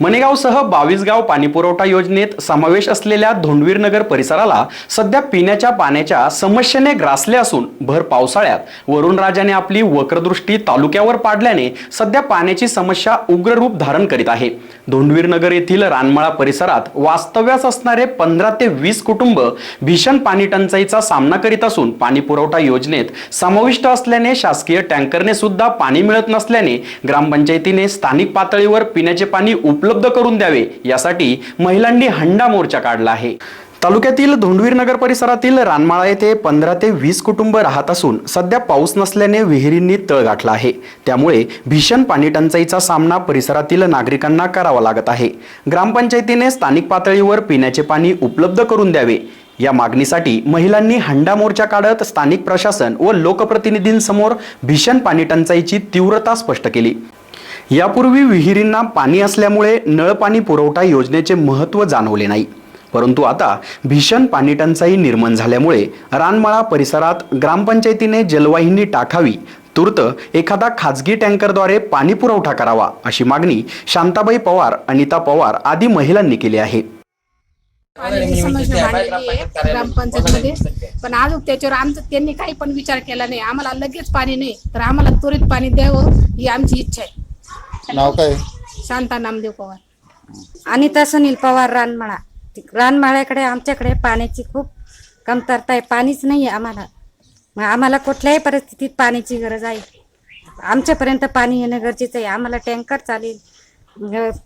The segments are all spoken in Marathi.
मनेगावसह बावीस गाव पाणीपुरवठा योजनेत समावेश असलेल्या धोंडवीर नगर परिसराला सध्या पिण्याच्या पाण्याच्या समस्येने ग्रासले असून भर पावसाळ्यात वरुणराजाने आपली वक्रदृष्टी तालुक्यावर पाडल्याने सध्या पाण्याची समस्या उग्र रूप धारण करीत आहे. धोंडवीर नगर येथील रानमळा परिसरात वास्तव्यास असणारे पंधरा ते वीस कुटुंब भीषण पाणी टंचाईचा सामना करीत असून पाणी पुरवठा योजनेत समाविष्ट असल्याने शासकीय टँकरने सुद्धा पाणी मिळत नसल्याने ग्रामपंचायतीने स्थानिक पातळीवर पिण्याचे पाणी उपलब्ध करून द्यावे यासाठी महिलांनी हंडा मोर्चा काढला आहे. तालुक्यातील धोंडवीर नगर परिसरातील रानमाळा येथे पंधरा ते वीस कुटुंब राहत असून सध्या पाऊस नसल्याने विहिरींनी तळ गाठला आहे. त्यामुळे भीषण पाणी टंचाईचा सामना परिसरातील नागरिकांना करावा लागत आहे. ग्रामपंचायतीने स्थानिक पातळीवर पिण्याचे पाणी उपलब्ध करून द्यावे. या मागणीसाठी महिलांनी हंडा मोर्चा काढत स्थानिक प्रशासन व लोकप्रतिनिधींसमोर भीषण पाणी टंचाईची तीव्रता स्पष्ट केली. यापूर्वी विहिरींना पाणी असल्यामुळे नळपाणी पुरवठा योजनेचे महत्त्व जाणवले नाही. परंतु आता भीषण पाणी टंचाई निर्माण झाल्यामुळे रानमाळा परिसरात ग्रामपंचायतीने जलवाहिनी टाकावी तूर्त एखादा खाजगी टँकरद्वारे पाणी पुरवठा करावा अशी मागणी शांताबाई पवार अनिता पवार आदी महिलांनी केली आहे. पाण्याची समस्या आहे ग्रामपंचायतमध्ये. पण आज त्याच्यावर आमचं त्यांनी काही पण विचार केला नाही. आम्हाला लगेच पाणी नाही तर आम्हाला त्वरित पाणी द्यावं ही आमची इच्छा आहे. नाव काय? शांता नामदेव पवार. अनिता सुनील पवार रानमाळा. रानमाळ्याकडे आमच्याकडे पाण्याची खूप कमतरता आहे. पाणीच नाही आहे आम्हाला. मग आम्हाला कुठल्याही परिस्थितीत पाण्याची गरज आहे. आमच्यापर्यंत पाणी येणं गरजेचं आहे. आम्हाला टँकर चालेल.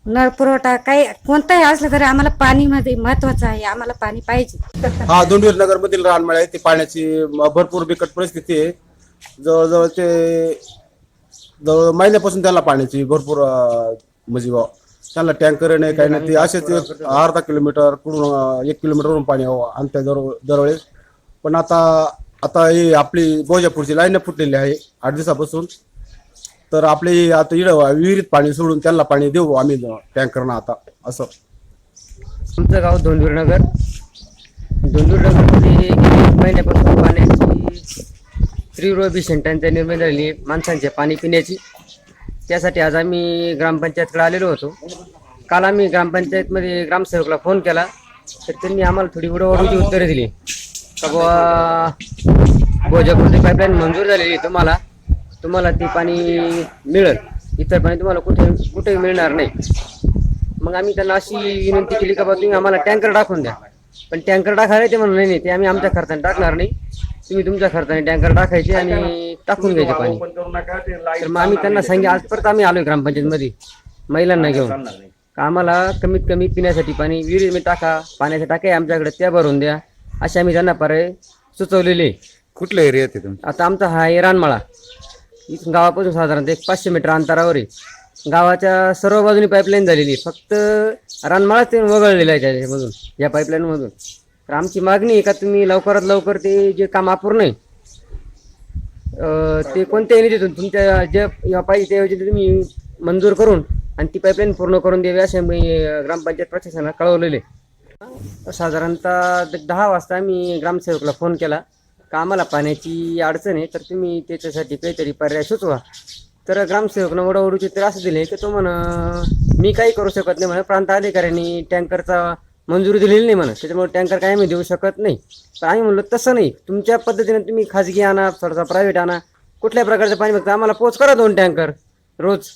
नळ पुरवठा काही कोणताही असलं तरी आम्हाला पाणीमध्ये महत्वाचं आहे. आम्हाला पाणी पाहिजे. हा दोंडवीर नगर मधील रानमाळे आहे. ते पाण्याची म- भरपूर बिकट परिस्थिती आहे. जवळजवळ ते जवळ महिन्यापासून त्याला पाण्याची भरपूर अं, म्हणजे बुवा, त्याला टँकर नाही काही नाही ते असेच एक अर्धा किलोमीटर कुठून अं, एक किलोमीटरवरून पाणी आणत्या दर दरवेळेस. पण आता आता ही आपली बोजापूरची लाईन फुटलेली आहे आठ दिवसापासून. तर आपली आता इड विहिरीत पाणी सोडून त्यांना पाणी देऊ आम्ही टँकरनं आता असं. आमचं गाव धोंदूरनगर नगर धोंडूर गेल्या एक महिन्यापासून पाण्याची तीव्र भीषण टंचाई निर्माण झालेली माणसांचे माणसांच्या पाणी पिण्याची. त्यासाठी आज आम्ही ग्रामपंचायतकडे आलेलो होतो. काल आम्ही ग्रामपंचायतमध्ये ग्रामसेवकला फोन केला. तर त्यांनी आम्हाला थोडी उडवडूची उत्तरे दिली. का बुवा भोजापूरची पाईपलाईन मंजूर झालेली आहे तुम्हाला. तुम्हाला ती पाणी मिळेल. इतर पाणी तुम्हाला कुठे कुठेही मिळणार नाही. मग आम्ही त्यांना अशी विनंती केली का बाबा तुम्ही आम्हाला टँकर टाकून द्या. पण टँकर टाकायला ते म्हणून नाही नाही ते आम्ही आमच्या खर्चाने टाकणार नाही. तुम्ही तुमच्या खर्चाने टँकर टाकायचे आणि टाकून घ्यायचे पाणी. तर मग आम्ही त्यांना सांगितलं आज परत आम्ही आलोय ग्रामपंचायतमध्ये. महिलांना घेऊन. का आम्हाला कमीत कमी पिण्यासाठी पाणी विहिरीमध्ये टाका पाण्याच्या टाके आमच्याकडे त्या भरून द्या. असे आम्ही त्यांना पर्याय सुचवलेले. कुठल्या एरियात आहे तुम्ही आता आमचा हा आहे रानमाळा. इथून गावापासून साधारणतः एक पाचशे मीटर अंतरावर आहे. गावाच्या सर्व बाजूनी पाईपलाईन झालेली आहे. फक्त रानमाळाच ते वगळलेलं आहे त्याच्यामधून या पाईपलाईन मधून. तर आमची मागणी आहे का तुम्ही लवकरात लवकर ते जे काम अपूर्ण आहे अं, ते कोणत्याही निधीतून तुमच्या जे पाहिजे त्या योजनेत तुम्ही मंजूर करून आणि ती पाईपलाईन पूर्ण करून द्यावी असे मी अं, ग्रामपंचायत प्रशासनाला कळवलेले साधारणतः द- दहा वाजता आम्ही ग्रामसेवकला फोन केला. का आम्हाला पाण्याची अडचण आहे तर तुम्ही त्याच्यासाठी काहीतरी पर्याय सुचवा. तर ग्रामसेवकनं वडवडूची तर असं दिले की तो म्हण मी काही करू शकत नाही म्हणे. प्रांत अधिकाऱ्यांनी टँकरचा मंजुरी दिलेली नाही म्हणा. त्याच्यामुळे टँकर काय आम्ही देऊ शकत नाही. तर आम्ही म्हणलो तसं नाही. तुमच्या पद्धतीने तुम्ही खाजगी आणा थोडासा प्रायव्हेट आणा. कुठल्या प्रकारचं पाणी फक्त आम्हाला पोच करा दोन टँकर रोज.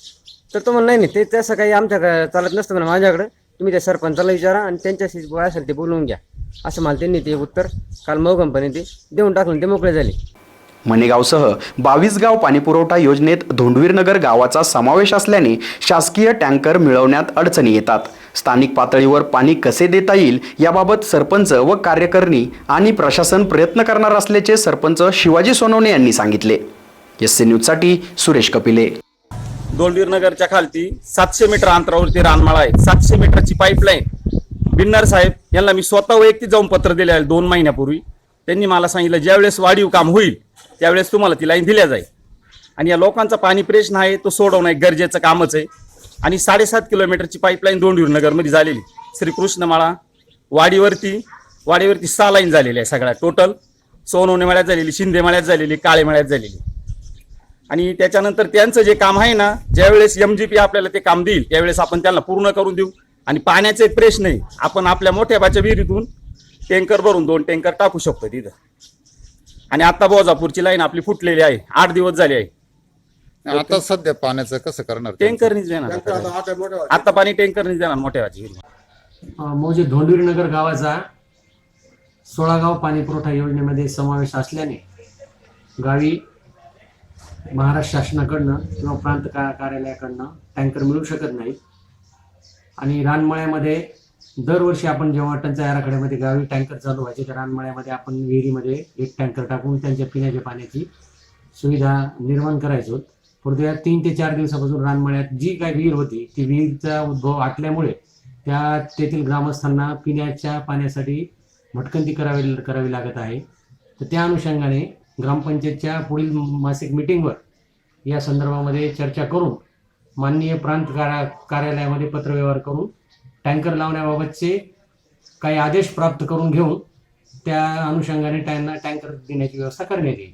तर तो म्हणून नाही नाही ते तसं काही आमच्या चालत नसतं म्हणा माझ्याकडं. तुम्ही त्या सरपंचाला विचारा आणि त्यांच्याशी काय असेल ते बोलवून घ्या. असं मला त्यांनी ते उत्तर काल मऊ कंपनी ते देऊन टाकून ते मोकळे झाले. मणेगावसह बावीस गाव पाणीपुरवठा योजनेत धोंडवीर नगर गावाचा समावेश असल्याने शासकीय टँकर मिळवण्यात अडचणी येतात. स्थानिक पातळीवर पाणी कसे देता येईल याबाबत सरपंच व कार्यकारिणी आणि प्रशासन प्रयत्न करणार असल्याचे सरपंच शिवाजी सोनवणे यांनी सांगितले. एस सी न्यूजसाठी सुरेश कपिले. दोंडवीरनगरच्या खालती सातशे मीटर अंतरावरती रानमाळा आहे. सातशे मीटरची पाईपलाईन बिन्नर साहेब यांना मी स्वतः वैयक्तिक जाऊन पत्र दिले आहे दोन महिन्यापूर्वी. त्यांनी मला सांगितलं ज्यावेळेस वाढीव काम होईल त्यावेळेस तुम्हाला ती लाईन दिल्या जाईल. आणि या लोकांचा पाणी प्रश्न आहे तो सोडवणं एक गरजेचं कामच आहे. आणि साडेसात किलोमीटरची पाईपलाईन दोंडवीर झालेली. श्रीकृष्णमाळा वाडीवरती वाडीवरती सहा लाईन झालेली आहे सगळ्या. टोटल सोनवणे माळ्यात झालेली शिंदेमाळ्यात झालेली काळे मळ्यात झालेली. आणि त्याच्यानंतर त्यांचं जे काम आहे ना ज्यावेळेस यम जी पी आपल्याला ते काम देईल त्यावेळेस आपण त्यांना पूर्ण करून देऊ. आणि पाण्याचे प्रश्न आहे आपण आपल्या मोठ्या बाच्या विहिरीतून टँकर भरून दोन टँकर टाकू शकतो तिथं. आणि आता बोजापूरची लाईन आपली फुटलेली आहे आठ दिवस झाले आहे. आता सध्या पाण्याचं कसं करणार ते? टँकरनीच देणार. टँकर आता आता मोठ्या आता पाणी टँकरनीच देणार मोठ्या मौजे धोंडवीर नगर गावाचा सोळा गाव पाणी पुरवठा योजनेमध्ये समावेश असल्याने गावी महाराष्ट्र शासनाकडनं किंवा प्रांत का कार्यालयाकडनं टँकर मिळू शकत नाहीत. आणि रानमळ्यामध्ये दरवर्षी आपण जेव्हा टंचाई आराखड्यामध्ये गावी टँकर चालू व्हायचे तर रानमळ्यामध्ये आपण विहिरीमध्ये एक टँकर टाकून त्यांच्या पिण्याच्या पाण्याची सुविधा निर्माण करायचो. परंतु या तीन ते चार दिवसापासून रानमळ्यात जी काय विहीर होती ती विहीरचा उद्भव आटल्यामुळे त्या तेथील ग्रामस्थांना पिण्याच्या पाण्यासाठी भटकंती करावी करावी लागत आहे. तर त्या अनुषंगाने ग्रामपंचायतच्या पुढील मासिक मिटिंगवर या संदर्भामध्ये चर्चा करून माननीय प्रांत कार्या कार्यालयामध्ये पत्रव्यवहार करून टँकर लावण्याबाबतचे काही आदेश प्राप्त करून घेऊन त्या अनुषंगाने त्यांना टँकर देण्याची व्यवस्था करण्यात येईल.